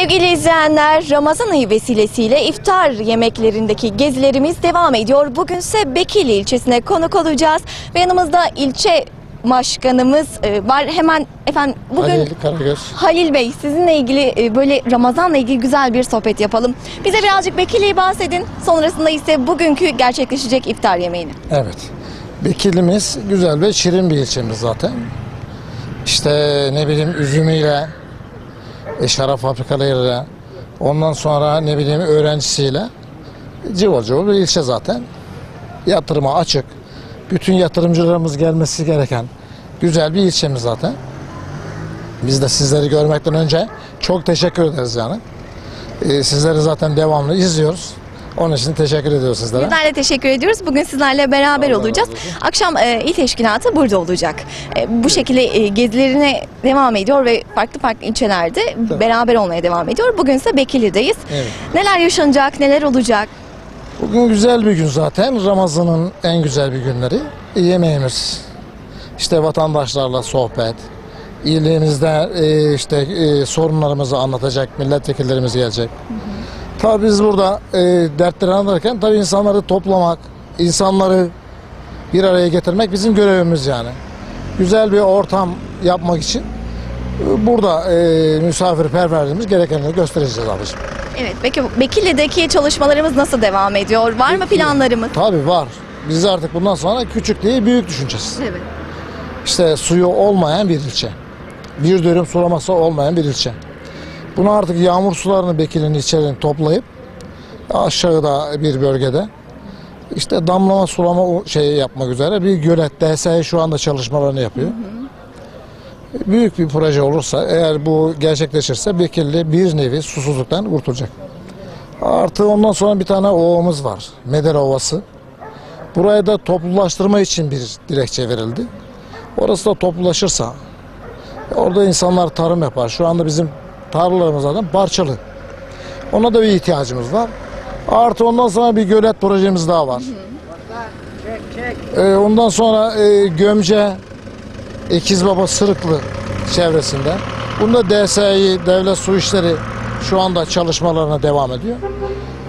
Sevgili izleyenler, Ramazan ayı vesilesiyle iftar yemeklerindeki gezilerimiz devam ediyor. Bugünse Bekili ilçesine konuk olacağız ve yanımızda ilçe başkanımız e, var. Hemen efendim bugün Halil Karagöz. Halil Bey sizinle ilgili e, böyle Ramazan'la ilgili güzel bir sohbet yapalım. Bize birazcık Bekili'yi bahsedin. Sonrasında ise bugünkü gerçekleşecek iftar yemeğini. Evet. Bekirlimiz güzel ve şirin bir ilçemiz zaten. İşte ne bileyim üzümüyle, e, şarap fabrikalarıyla, ondan sonra ne bileyim öğrencisiyle cıvıl cıvıl bir ilçe zaten. Yatırıma açık. Bütün yatırımcılarımız gelmesi gereken güzel bir ilçemiz zaten. Biz de sizleri görmekten önce çok teşekkür ederiz yani. E, sizleri zaten devamlı izliyoruz. Onun için teşekkür ediyoruz sizlere. Bizler de teşekkür ediyoruz. Bugün sizlerle beraber Allah olacağız. Akşam e, il teşkilatı burada olacak. E, bu şekilde e, gezilerine devam ediyor ve farklı farklı ilçelerde beraber olmaya devam ediyor. Bugün ise Bekili'deyiz. Evet. Neler yaşanacak, neler olacak? Bugün güzel bir gün zaten. Ramazan'ın en güzel bir günleri. Yemeğimiz, işte vatandaşlarla sohbet, iyiliğimizde e, işte e, sorunlarımızı anlatacak milletvekillerimiz gelecek. Tabii biz burada e, dertleri anlatırken tabii insanları toplamak, insanları bir araya getirmek bizim görevimiz yani. Güzel bir ortam yapmak için e, burada e, misafirperverliğimiz gerekenleri göstereceğiz abiciğim. Evet, peki Bekili'deki çalışmalarımız nasıl devam ediyor? Var mı planlarımız? Tabii var. Biz artık bundan sonra küçük değil büyük düşüneceğiz. Evet. İşte suyu olmayan bir ilçe. Bir dönüm sulaması olmayan bir ilçe. Bunu artık yağmur sularını Bekir'in ilçelerini toplayıp aşağıda bir bölgede işte damlama sulama şeyi yapmak üzere bir gölet DSE şu anda çalışmalarını yapıyor. Büyük bir proje olursa eğer bu gerçekleşirse Bekirli bir nevi susuzluktan kurtulacak. Artı ondan sonra bir tane ovamız var. Medere Ovası. Buraya da toplulaştırma için bir dilekçe verildi. Orası da toplulaşırsa orada insanlar tarım yapar. Şu anda bizim tarlalarımız zaten parçalı. Ona da bir ihtiyacımız var. Artı ondan sonra bir gölet projemiz daha var. Ee, ondan sonra e, Gömce, Ekizbaba, Sırıklı çevresinde. Bunda DSİ, Devlet Su İşleri şu anda çalışmalarına devam ediyor.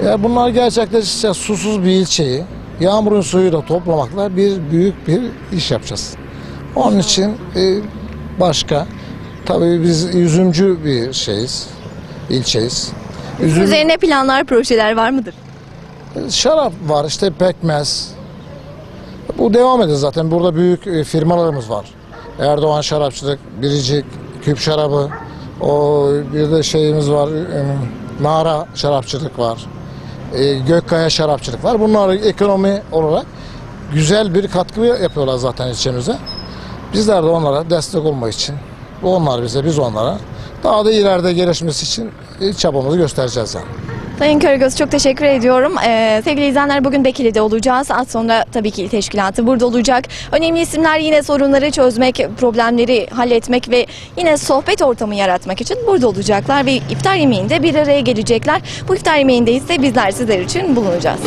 Ya bunlar gerçekleşirse susuz bir ilçeyi yağmurun suyuyla toplamakla bir büyük bir iş yapacağız. Onun için e, başka tabii biz üzümcü bir şeyiz, ilçeyiz. Üzüm, Üzerine planlar, projeler var mıdır? şarap var işte pekmez. Bu devam ediyor zaten. Burada büyük e, firmalarımız var. Erdoğan Şarapçılık, Biricik, Küp Şarabı, o bir de şeyimiz var, e, Mağara Şarapçılık var, e, Gökkaya Şarapçılık var. Bunlar ekonomi olarak güzel bir katkı yapıyorlar zaten ilçemize. Bizler de onlara destek olmak için, onlar bize, biz onlara daha da ileride gelişmesi için e, çabamızı göstereceğiz yani. Sayın Körgöz çok teşekkür ediyorum. Ee, sevgili izleyenler bugün Bekili'de olacağız. Az sonra tabii ki il teşkilatı burada olacak. Önemli isimler yine sorunları çözmek, problemleri halletmek ve yine sohbet ortamı yaratmak için burada olacaklar ve iftar yemeğinde bir araya gelecekler. Bu iftar yemeğinde ise bizler sizler için bulunacağız.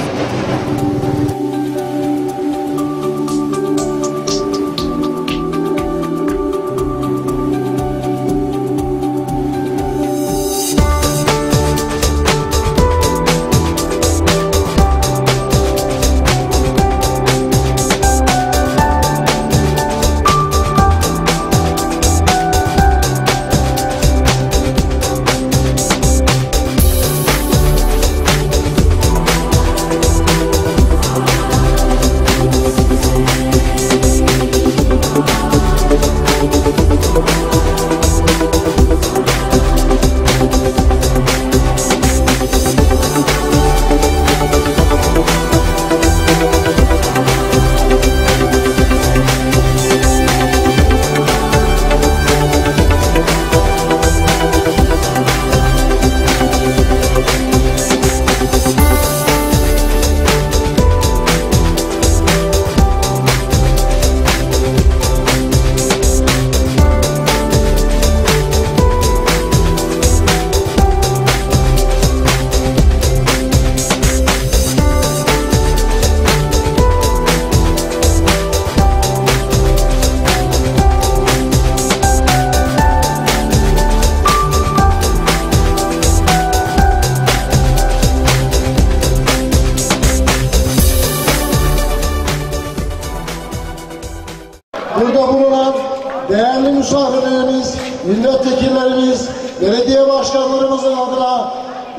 Milletvekillerimiz, belediye başkanlarımızın adına,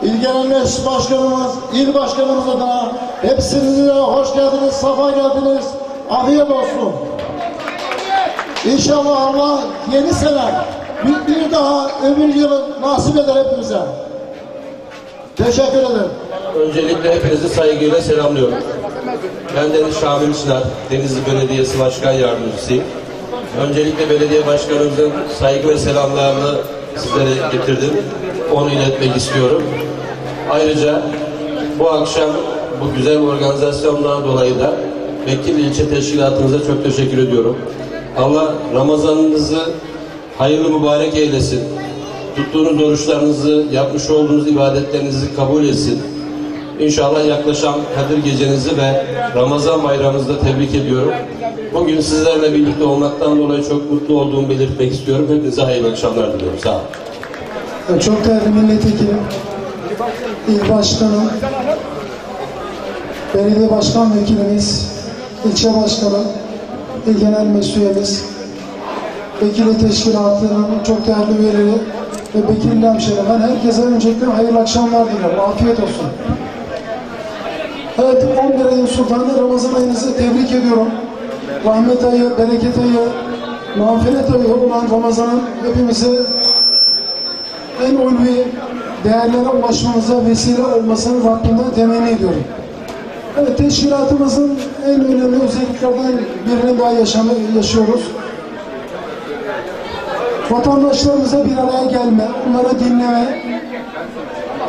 İl Genel Meclis Başkanımız, il başkanımız adına hepsinize hoş geldiniz, safa geldiniz. Afiyet olsun. İnşallah Allah yeni sene bir, bir daha ömür yılı nasip eder hepimize. Teşekkür ederim. Öncelikle hepinizi saygıyla selamlıyorum. Ben Deniz Şamil Çınar, Denizli Belediyesi Başkan Yardımcısıyım. Öncelikle belediye başkanımızın saygı ve selamlarını sizlere getirdim. Onu iletmek istiyorum. Ayrıca bu akşam bu güzel organizasyondan dolayı da Vekil İlçe Teşkilatımıza çok teşekkür ediyorum. Allah Ramazanınızı hayırlı mübarek eylesin. Tuttuğunuz oruçlarınızı, yapmış olduğunuz ibadetlerinizi kabul etsin. İnşallah yaklaşan Kadir Gecenizi ve Ramazan bayramınızı tebrik ediyorum. Bugün sizlerle birlikte olmaktan dolayı çok mutlu olduğumu belirtmek istiyorum. Hepinize hayırlı akşamlar diliyorum. Sağ olun. Çok değerli milletvekilim, il başkanım, belediye başkan vekilimiz, ilçe başkanı, il genel meclis üyemiz, vekili teşkilatının çok değerli üyeleri ve vekil hemşehrim. Ben herkese öncelikle hayırlı akşamlar diliyorum. Afiyet olsun. Evet 11 ayın sultanı Ramazan ayınızı tebrik ediyorum. Rahmet ayı, bereket ayı, mağfiret ayı olan Ramazan'ın hepimize en ulvi değerlere ulaşmamıza vesile olmasını Rabbimden temenni ediyorum. Evet, teşkilatımızın en önemli özelliklerden birini daha yaşamı, yaşıyoruz. Vatandaşlarımıza bir araya gelme, onları dinleme,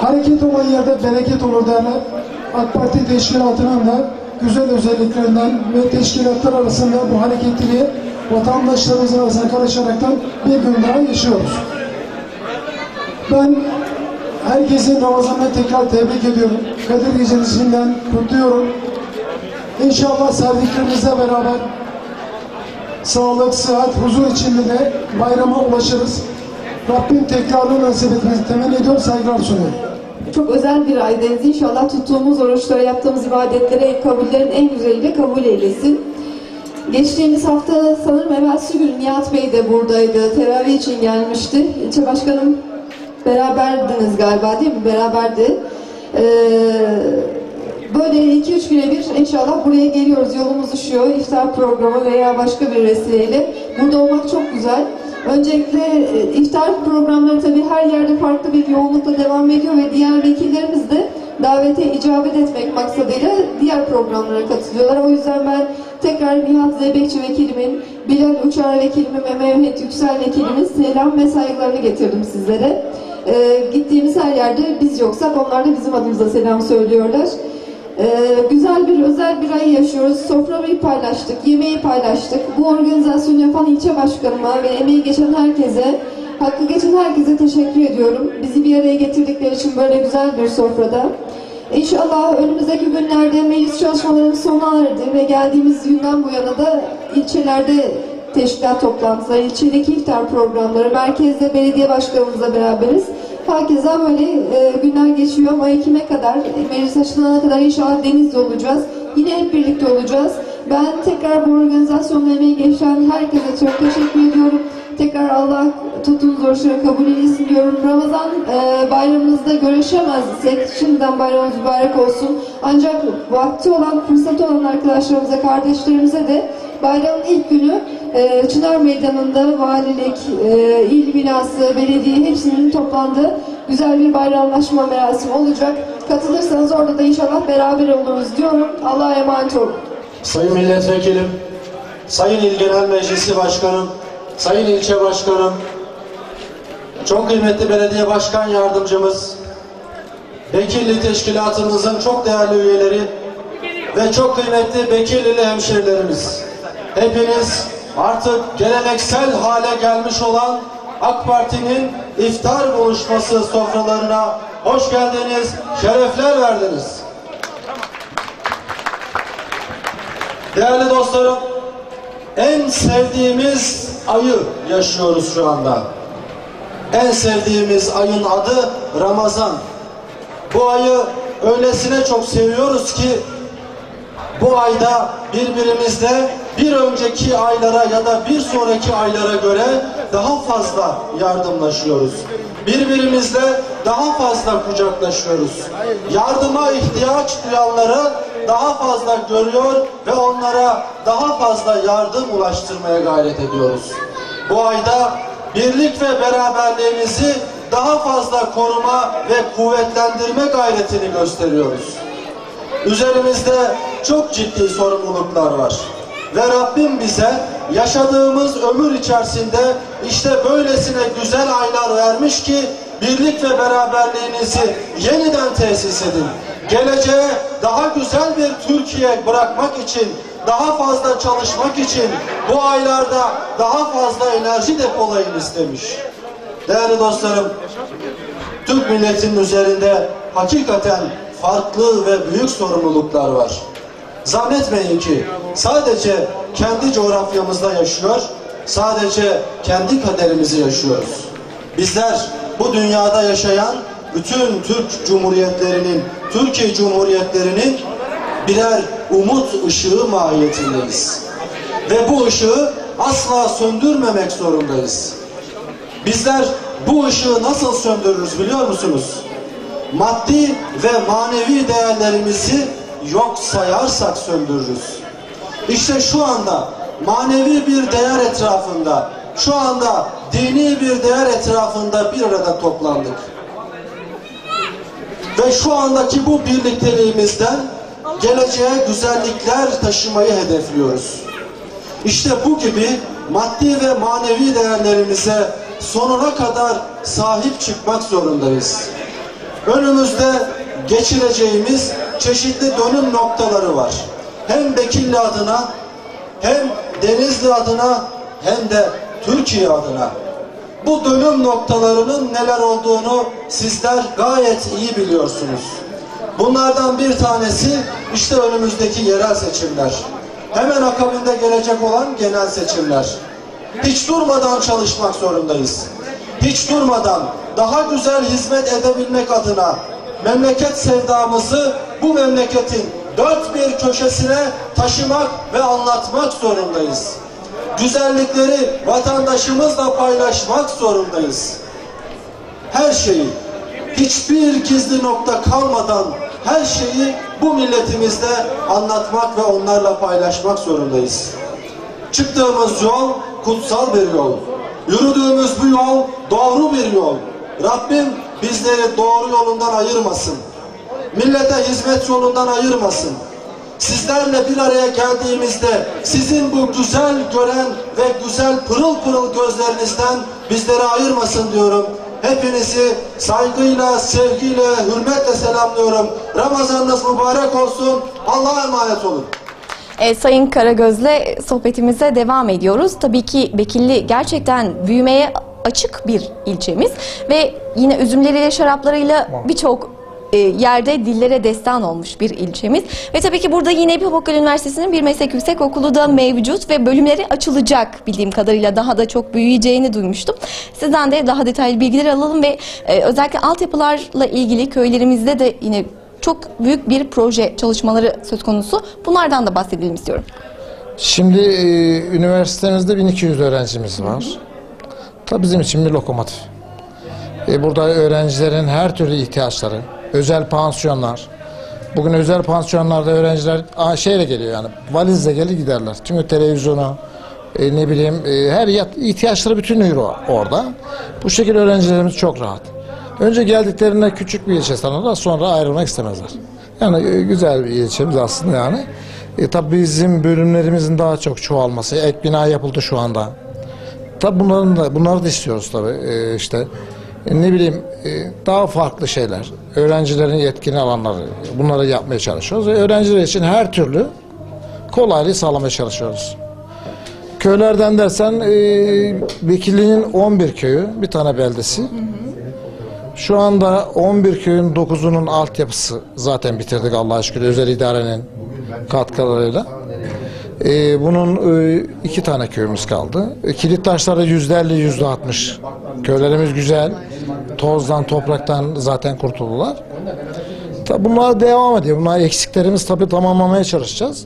hareket olan yerde bereket olur derler. AK Parti teşkilatının da güzel özelliklerinden ve teşkilatlar arasında bu hareketliliği vatandaşlarımızın arasına karışaraktan bir gün daha yaşıyoruz. Ben herkesin Ramazan'ını tekrar tebrik ediyorum. Kadir Gecesi'nden kutluyorum. İnşallah sevdiklerimizle beraber sağlık, sıhhat, huzur içinde de bayrama ulaşırız. Rabbim tekrarını nasip etmesi temenni ediyorum, saygılar sunuyorum. Çok özel bir aydayız. İnşallah tuttuğumuz oruçlara, yaptığımız ibadetlere kabullerin en güzeliyle kabul eylesin. Geçtiğimiz hafta sanırım evvelsi gün Nihat Bey de buradaydı. Teravih için gelmişti. İlçe başkanım beraberdiniz galiba değil mi? Beraberdi. Ee, böyle 2-3 güne bir inşallah buraya geliyoruz. Yolumuz düşüyor. İftar programı veya başka bir vesileyle. Burada olmak çok güzel. Öncelikle e, iftar programları tabii her yerde farklı bir yoğunlukla devam ediyor ve diğer vekillerimiz de davete icabet etmek maksadıyla diğer programlara katılıyorlar. O yüzden ben tekrar Nihat Zeybekçi vekilimin, Bilal Uçar vekilimin ve Mehmet Yüksel vekilimin selam ve saygılarını getirdim sizlere. Ee, gittiğimiz her yerde biz yoksak onlar da bizim adımıza selam söylüyorlar. Ee, güzel bir özel bir ay yaşıyoruz. Soframayı paylaştık, yemeği paylaştık. Bu organizasyonu yapan ilçe başkanıma ve emeği geçen herkese, hakkı geçen herkese teşekkür ediyorum. Bizi bir araya getirdikleri için böyle güzel bir sofrada. İnşallah önümüzdeki günlerde meclis çalışmalarımız sona erdi ve geldiğimiz günden bu yana da ilçelerde teşkilat toplantıları, ilçedeki iftar programları, merkezde belediye başkanımızla beraberiz. Herkese böyle e, günler geçiyor ama Ekim'e kadar, meclis açılana kadar inşallah denizde olacağız. Yine hep birlikte olacağız. Ben tekrar bu organizasyonla emeği geçen herkese çok teşekkür ediyorum. Tekrar Allah tuttuğunuz oruçları kabul eylesin diyorum. Ramazan e, bayramınızda görüşemezsek şimdiden bayramınız mübarek olsun. Ancak vakti olan, fırsatı olan arkadaşlarımıza, kardeşlerimize de bayramın ilk günü e, Çınar Meydanı'nda valilik, e, il binası, belediye hepsinin toplandığı güzel bir bayramlaşma merasimi olacak. Katılırsanız orada da inşallah beraber oluruz diyorum. Allah'a emanet olun. Sayın Milletvekilim, Sayın İl Genel Meclisi Başkanım, Sayın İlçe Başkanım, çok kıymetli Belediye Başkan Yardımcımız, Bekirli Teşkilatımızın çok değerli üyeleri ve çok kıymetli Bekirlili hemşerilerimiz. Hepiniz artık geleneksel hale gelmiş olan AK Parti'nin iftar buluşması sofralarına hoş geldiniz, şerefler verdiniz. Değerli dostlarım, en sevdiğimiz ayı yaşıyoruz şu anda. En sevdiğimiz ayın adı Ramazan. Bu ayı öylesine çok seviyoruz ki bu ayda birbirimizle bir önceki aylara ya da bir sonraki aylara göre daha fazla yardımlaşıyoruz. Birbirimizle daha fazla kucaklaşıyoruz. Yardıma ihtiyaç duyanları daha fazla görüyor ve onlara daha fazla yardım ulaştırmaya gayret ediyoruz. Bu ayda birlik ve beraberliğimizi daha fazla koruma ve kuvvetlendirme gayretini gösteriyoruz. Üzerimizde çok ciddi sorumluluklar var. Ve Rabbim bize yaşadığımız ömür içerisinde işte böylesine güzel aylar vermiş ki birlik ve beraberliğinizi yeniden tesis edin. Geleceğe daha güzel bir Türkiye bırakmak için, daha fazla çalışmak için bu aylarda daha fazla enerji depolayın istemiş. Değerli dostlarım, Türk milletinin üzerinde hakikaten farklı ve büyük sorumluluklar var. Zannetmeyin ki sadece kendi coğrafyamızda yaşıyor, sadece kendi kaderimizi yaşıyoruz. Bizler bu dünyada yaşayan bütün Türk Cumhuriyetlerinin, Türkiye Cumhuriyetlerinin birer umut ışığı mahiyetindeyiz. Ve bu ışığı asla söndürmemek zorundayız. Bizler bu ışığı nasıl söndürürüz biliyor musunuz? Maddi ve manevi değerlerimizi yok sayarsak söndürürüz. İşte şu anda manevi bir değer etrafında, şu anda dini bir değer etrafında bir arada toplandık. Ve şu andaki bu birlikteliğimizden geleceğe güzellikler taşımayı hedefliyoruz. İşte bu gibi maddi ve manevi değerlerimize sonuna kadar sahip çıkmak zorundayız. Önümüzde geçireceğimiz çeşitli dönüm noktaları var. Hem Bekirli adına, hem Denizli adına, hem de Türkiye adına. Bu dönüm noktalarının neler olduğunu sizler gayet iyi biliyorsunuz. Bunlardan bir tanesi işte önümüzdeki yerel seçimler. Hemen akabinde gelecek olan genel seçimler. Hiç durmadan çalışmak zorundayız. Hiç durmadan daha güzel hizmet edebilmek adına memleket sevdamızı bu memleketin dört bir köşesine taşımak ve anlatmak zorundayız. Güzellikleri vatandaşımızla paylaşmak zorundayız. Her şeyi, hiçbir gizli nokta kalmadan her şeyi bu milletimizde anlatmak ve onlarla paylaşmak zorundayız. Çıktığımız yol kutsal bir yol. Yürüdüğümüz bu yol doğru bir yol. Rabbim bizleri doğru yolundan ayırmasın. Millete hizmet yolundan ayırmasın. Sizlerle bir araya geldiğimizde sizin bu güzel gören ve güzel pırıl pırıl gözlerinizden bizleri ayırmasın diyorum. Hepinizi saygıyla, sevgiyle, hürmetle selamlıyorum. Ramazanınız mübarek olsun. Allah'a emanet olun. E, Sayın Karagöz'le sohbetimize devam ediyoruz. Tabii ki Bekirli gerçekten büyümeye açık bir ilçemiz ve yine üzümleriyle şaraplarıyla birçok yerde dillere destan olmuş bir ilçemiz. Ve tabii ki burada yine Pamukkale Üniversitesi'nin bir meslek yüksekokulu da mevcut ve bölümleri açılacak bildiğim kadarıyla daha da çok büyüyeceğini duymuştum. Sizden de daha detaylı bilgiler alalım ve e, özellikle altyapılarla ilgili köylerimizde de yine çok büyük bir proje çalışmaları söz konusu. Bunlardan da bahsedelim istiyorum. Şimdi e, üniversitemizde 1200 öğrencimiz var. Tabii bizim için bir lokomotif. E, burada öğrencilerin her türlü ihtiyaçları, özel pansiyonlar. Bugün özel pansiyonlarda öğrenciler aa, şeyle geliyor yani valizle gelir giderler. Çünkü televizyonu, e, ne bileyim e, her ihtiyaçları bütünüyor o- orada. Bu şekilde öğrencilerimiz çok rahat. Önce geldiklerinde küçük bir ilçe sanırlar sonra ayrılmak istemezler. Yani e, güzel bir ilçemiz aslında yani. E, tabii bizim bölümlerimizin daha çok çoğalması, ek bina yapıldı şu anda. Tabii bunların da bunları da istiyoruz tabii e, işte ne bileyim e, daha farklı şeyler. Öğrencilerin yetkin alanları bunları yapmaya çalışıyoruz öğrenciler için her türlü kolaylığı sağlamaya çalışıyoruz. Köylerden dersen e, Vekilliğin 11 köyü, bir tane beldesi. Şu anda 11 köyün 9'unun altyapısı zaten bitirdik Allah'a şükür özel idarenin katkılarıyla. Ee, bunun e, iki tane köyümüz kaldı. E, kilit taşlarda yüzde elli, yüzde altmış. Köylerimiz güzel. Tozdan, topraktan zaten kurtuldular. Bunlar devam ediyor. Bunlar eksiklerimiz tabi tamamlamaya çalışacağız.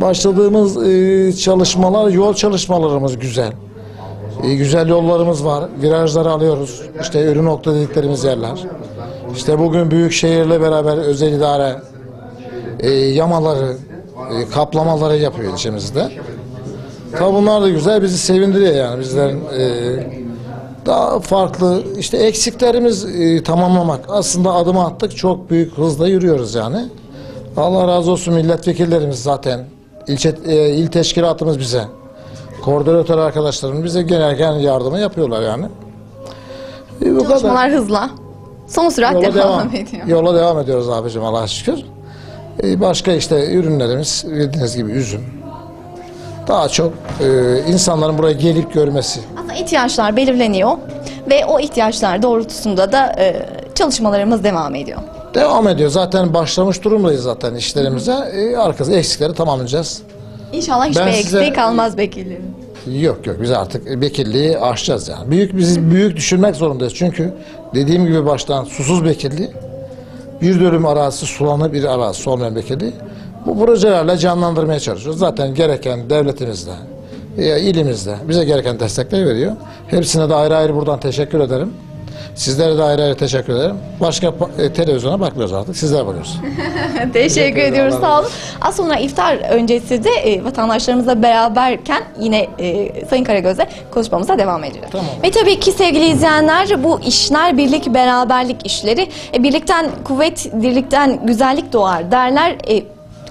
Başladığımız e, çalışmalar, yol çalışmalarımız güzel. E, güzel yollarımız var. Virajları alıyoruz. İşte ürün nokta dediklerimiz yerler. İşte bugün büyük şehirle beraber özel idare e, yamaları, kaplamaları yapıyor ilçemizde. Tabi bunlar da güzel bizi sevindiriyor yani bizlerin daha farklı işte eksiklerimiz e, tamamlamak. Aslında adım attık çok büyük hızla yürüyoruz yani. Allah razı olsun milletvekillerimiz zaten ilçe e, il teşkilatımız bize koordinatör arkadaşlarımız bize gereken yardımı yapıyorlar yani. E, bu Çalışmalar hızla. Son sürat Yola devam, ediyor. Yola devam ediyoruz abicim Allah'a şükür. E, başka işte ürünlerimiz bildiğiniz gibi üzüm. Daha çok e, insanların buraya gelip görmesi. Aslında ihtiyaçlar belirleniyor ve o ihtiyaçlar doğrultusunda da e, çalışmalarımız devam ediyor. Devam ediyor. Zaten başlamış durumdayız zaten işlerimize. E, arkası eksikleri tamamlayacağız. İnşallah hiçbir Ben eksiği size- kalmaz bekirlerin. Yok yok biz artık bekirliği aşacağız yani. Büyük biz büyük düşünmek zorundayız. Çünkü dediğim gibi baştan susuz bekirliği bir dönüm arazisi sulanır bir arazisi olmayan bekirliği bu projelerle canlandırmaya çalışıyoruz. Zaten gereken devletimizde, ilimizde bize gereken destekleri veriyor. Hepsine de ayrı ayrı buradan teşekkür ederim. Sizlere de ayrı ayrı teşekkür ederim. Başka e, televizyona bakmıyoruz artık. Sizler bakıyorsunuz. Teşekkür ediyoruz sağ olun. Az sonra iftar öncesi de e, vatandaşlarımızla beraberken yine e, Sayın Karagöz'le konuşmamıza devam ediyor. Tamam. Ve tabii ki sevgili izleyenler bu işler birlik beraberlik işleri. E, birlikten kuvvet, dirlikten güzellik doğar derler. E,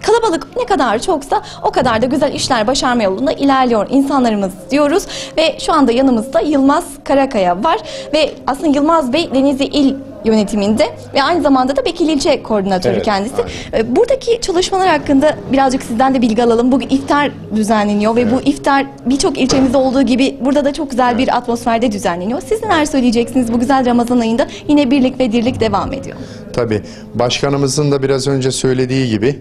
Kalabalık ne kadar çoksa o kadar da güzel işler başarma yolunda ilerliyor insanlarımız diyoruz. Ve şu anda yanımızda Yılmaz Karakaya var. Ve aslında Yılmaz Bey Denizli İl yönetiminde ve aynı zamanda da Bekir İlçe Koordinatörü Evet, kendisi. E, Buradaki çalışmalar hakkında birazcık sizden de bilgi alalım. Bugün iftar düzenleniyor ve bu iftar birçok ilçemizde olduğu gibi burada da çok güzel bir atmosferde düzenleniyor. Siz neler söyleyeceksiniz bu güzel Ramazan ayında? Yine birlik ve dirlik devam ediyor. Tabii. Başkanımızın da biraz önce söylediği gibi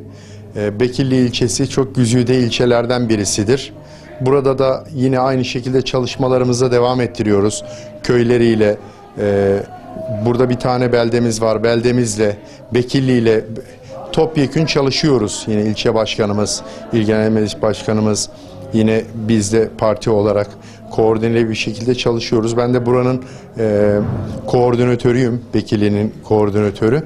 Bekirli ilçesi çok güzide ilçelerden birisidir. Burada da yine aynı şekilde çalışmalarımıza devam ettiriyoruz. Köyleriyle, e, burada bir tane beldemiz var. Beldemizle, Bekirli ile topyekün çalışıyoruz. Yine ilçe başkanımız, il başkanımız, yine biz de parti olarak koordineli bir şekilde çalışıyoruz. Ben de buranın e, koordinatörüyüm, Bekirli'nin koordinatörü.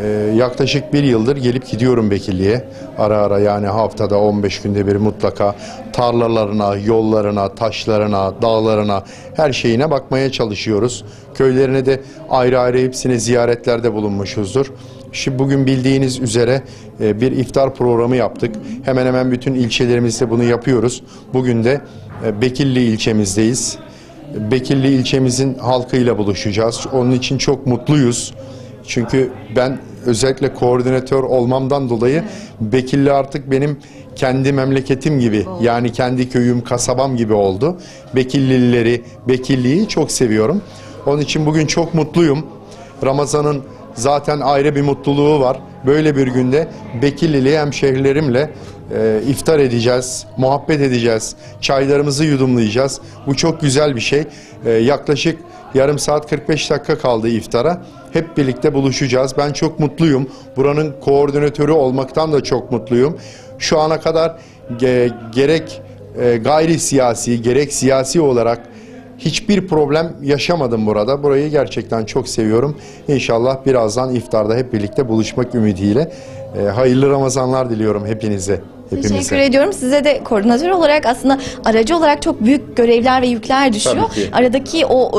E, yaklaşık bir yıldır gelip gidiyorum Bekirli'ye. Ara ara yani haftada 15 günde bir mutlaka tarlalarına, yollarına, taşlarına, dağlarına her şeyine bakmaya çalışıyoruz. Köylerine de ayrı ayrı hepsine ziyaretlerde bulunmuşuzdur. Şimdi bugün bildiğiniz üzere e, bir iftar programı yaptık. Hemen hemen bütün ilçelerimizde bunu yapıyoruz. Bugün de e, Bekirli ilçemizdeyiz. Bekirli ilçemizin halkıyla buluşacağız. Onun için çok mutluyuz. Çünkü ben özellikle koordinatör olmamdan dolayı Bekirli artık benim kendi memleketim gibi yani kendi köyüm, kasabam gibi oldu. Bekirlileri, Bekirli'yi çok seviyorum. Onun için bugün çok mutluyum. Ramazan'ın zaten ayrı bir mutluluğu var. Böyle bir günde Bekirlili hemşehrilerimle e, iftar edeceğiz, muhabbet edeceğiz, çaylarımızı yudumlayacağız. Bu çok güzel bir şey. E, yaklaşık yarım saat 45 dakika kaldı iftara. Hep birlikte buluşacağız. Ben çok mutluyum. Buranın koordinatörü olmaktan da çok mutluyum. Şu ana kadar ge- gerek e, gayri siyasi gerek siyasi olarak Hiçbir problem yaşamadım burada. Burayı gerçekten çok seviyorum. İnşallah birazdan iftarda hep birlikte buluşmak ümidiyle. e, hayırlı Ramazanlar diliyorum hepinize. Hepimize. Teşekkür ediyorum. Size de koordinatör olarak aslında aracı olarak çok büyük görevler ve yükler düşüyor. Aradaki o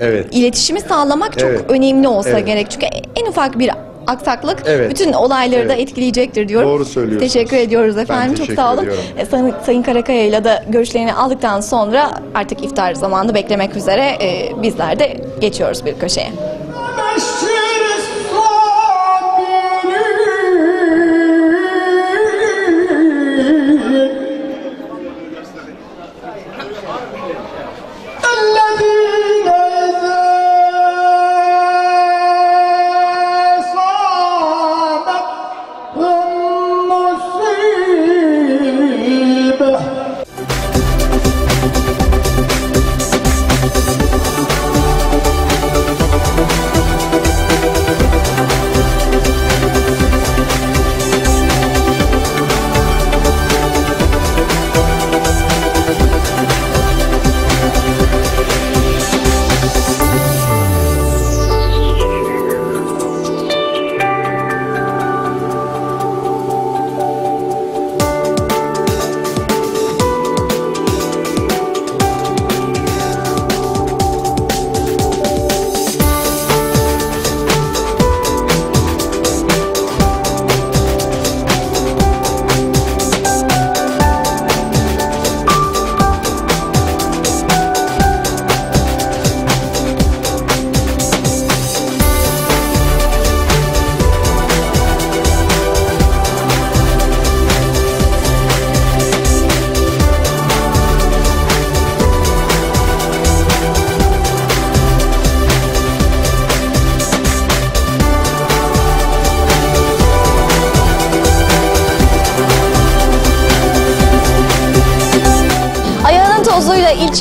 e, Evet. iletişimi sağlamak çok Evet. önemli olsa Evet. gerek. Çünkü en ufak bir aksaklık Evet. bütün olayları da Evet. etkileyecektir diyorum. Doğru söylüyorsunuz. Teşekkür ediyoruz efendim. çok teşekkür sağ olun. ediyorum. E, Sayın, Sayın Karakaya ile de görüşlerini aldıktan sonra artık iftar zamanı beklemek üzere e, bizler de geçiyoruz bir köşeye.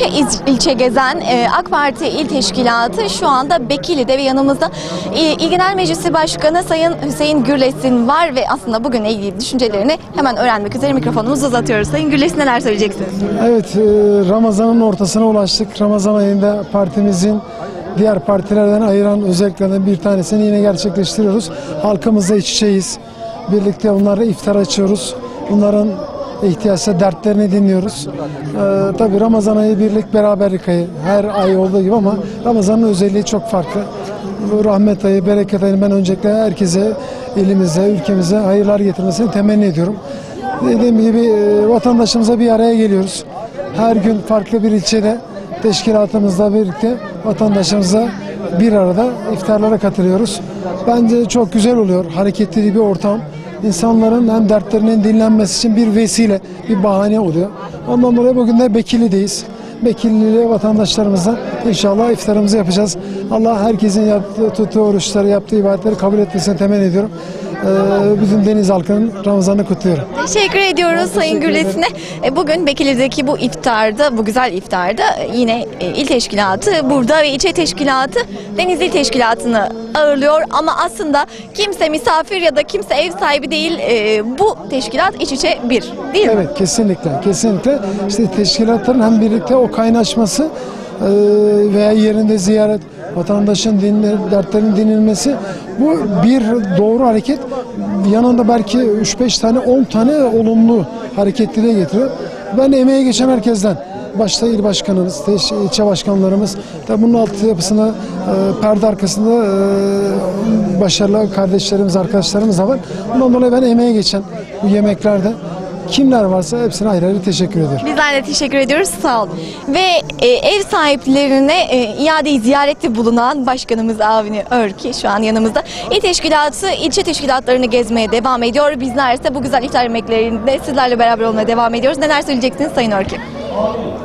15 ilçe gezen e, AK Parti İl Teşkilatı şu anda Bekili'de ve yanımızda e, Meclisi Başkanı Sayın Hüseyin Gürlesin var ve aslında bugünle ilgili düşüncelerini hemen öğrenmek üzere mikrofonumuzu uzatıyoruz. Sayın Gürlesin neler söyleyeceksiniz? Evet, e, Ramazan'ın ortasına ulaştık. Ramazan ayında partimizin diğer partilerden ayıran özelliklerden bir tanesini yine gerçekleştiriyoruz. Halkımızla iç içeyiz. Birlikte onlara iftar açıyoruz. Bunların ihtiyaçsa dertlerini dinliyoruz. Ee, tabii Ramazan ayı birlik beraberlik ayı. Her ay olduğu gibi ama Ramazan'ın özelliği çok farklı. Bu rahmet ayı, bereket ayı ben öncelikle herkese, ilimize, ülkemize hayırlar getirmesini temenni ediyorum. Dediğim gibi e, vatandaşımıza bir araya geliyoruz. Her gün farklı bir ilçede teşkilatımızla birlikte vatandaşımıza bir arada iftarlara katılıyoruz. Bence çok güzel oluyor. Hareketli bir ortam. İnsanların hem dertlerinin dinlenmesi için bir vesile, bir bahane oluyor. Ondan dolayı bugün de Bekili'deyiz. Bekirli vatandaşlarımızla inşallah iftarımızı yapacağız. Allah herkesin yaptığı, tuttuğu oruçları, yaptığı ibadetleri kabul etmesini temenni ediyorum. Ee, bütün deniz halkının Ramazan'ı kutluyorum. Teşekkür ediyoruz Sayın Gürlesin'e. E, Bugün Bekirli'deki bu iftarda, bu güzel iftarda yine e, il teşkilatı burada ve ilçe teşkilatı Denizli İl Teşkilatı'nı ağırlıyor. Ama aslında kimse misafir ya da kimse ev sahibi değil. E, Bu teşkilat iç içe bir değil mi? Evet kesinlikle kesinlikle işte teşkilatların hem birlikte o kaynaşması veya yerinde ziyaret vatandaşın dinle, dertlerinin dinlenmesi bu bir doğru hareket yanında belki 3-5 tane 10 tane olumlu hareketliliğe getiriyor. Ben emeği geçen herkesten başta il başkanımız, ilçe başkanlarımız da bunun alt yapısına e, perde arkasında e, başarılı kardeşlerimiz, arkadaşlarımız da var. Bundan dolayı ben emeği geçen bu yemeklerde kimler varsa hepsine ayrı ayrı teşekkür ediyorum. Bizler de teşekkür ediyoruz. Sağ olun. Ve e, ev sahiplerine e, iade ziyaretli bulunan Başkanımız Avni Örki şu an yanımızda. İl Teşkilatı ilçe teşkilatlarını gezmeye devam ediyor. Bizler ise bu güzel iftar yemeklerinde sizlerle beraber olmaya devam ediyoruz. Neler söyleyeceksiniz Sayın Örki?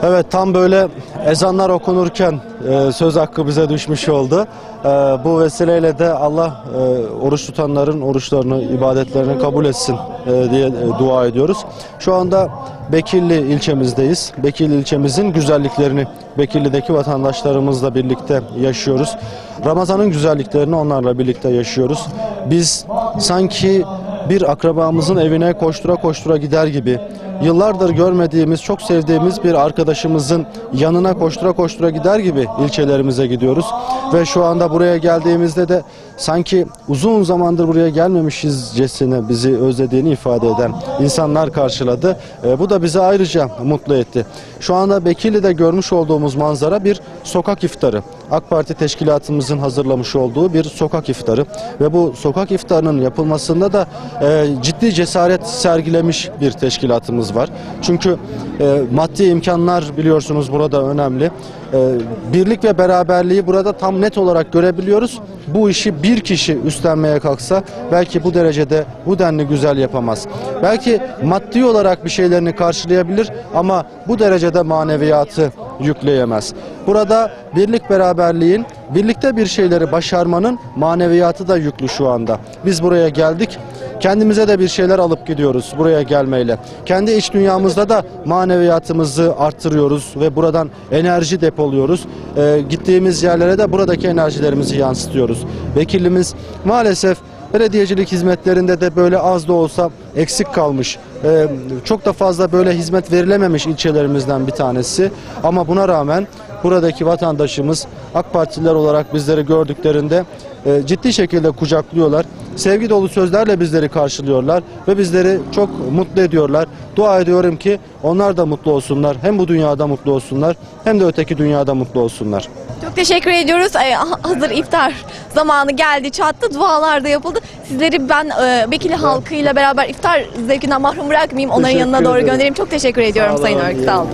Evet tam böyle ezanlar okunurken e, söz hakkı bize düşmüş oldu. E, bu vesileyle de Allah e, oruç tutanların oruçlarını, ibadetlerini kabul etsin e, diye e, dua ediyoruz. Şu anda Bekirli ilçemizdeyiz. Bekirli ilçemizin güzelliklerini Bekirli'deki vatandaşlarımızla birlikte yaşıyoruz. Ramazan'ın güzelliklerini onlarla birlikte yaşıyoruz. Biz sanki bir akrabamızın evine koştura koştura gider gibi yıllardır görmediğimiz, çok sevdiğimiz bir arkadaşımızın yanına koştura koştura gider gibi ilçelerimize gidiyoruz. Ve şu anda buraya geldiğimizde de sanki uzun zamandır buraya gelmemişizcesine bizi özlediğini ifade eden insanlar karşıladı. E, bu da bizi ayrıca mutlu etti. Şu anda Bekirli'de görmüş olduğumuz manzara bir sokak iftarı. AK Parti teşkilatımızın hazırlamış olduğu bir sokak iftarı ve bu sokak iftarının yapılmasında da e, ciddi cesaret sergilemiş bir teşkilatımız var. Çünkü e, maddi imkanlar biliyorsunuz burada önemli. E, birlik ve beraberliği burada tam net olarak görebiliyoruz. Bu işi bir kişi üstlenmeye kalksa belki bu derecede bu denli güzel yapamaz. Belki maddi olarak bir şeylerini karşılayabilir ama bu derecede maneviyatı yükleyemez. Burada birlik beraberliğin, birlikte bir şeyleri başarmanın maneviyatı da yüklü şu anda. Biz buraya geldik. Kendimize de bir şeyler alıp gidiyoruz buraya gelmeyle. Kendi iç dünyamızda da maneviyatımızı arttırıyoruz ve buradan enerji depoluyoruz. Ee, gittiğimiz yerlere de buradaki enerjilerimizi yansıtıyoruz. Vekilimiz maalesef belediyecilik hizmetlerinde de böyle az da olsa eksik kalmış. Ee, çok da fazla böyle hizmet verilememiş ilçelerimizden bir tanesi. Ama buna rağmen buradaki vatandaşımız AK Partililer olarak bizleri gördüklerinde e, ciddi şekilde kucaklıyorlar. Sevgi dolu sözlerle bizleri karşılıyorlar ve bizleri çok mutlu ediyorlar. Dua ediyorum ki onlar da mutlu olsunlar. Hem bu dünyada mutlu olsunlar hem de öteki dünyada mutlu olsunlar. Çok teşekkür ediyoruz. Ee, ha- hazır iftar zamanı geldi, çattı, dualar da yapıldı. Sizleri ben e, Bekili halkıyla beraber iftar zevkinden mahrum bırakmayayım. Onların Teşekkür yanına doğru ederim. göndereyim. Çok teşekkür ediyorum Sayın iyi Sağ olun.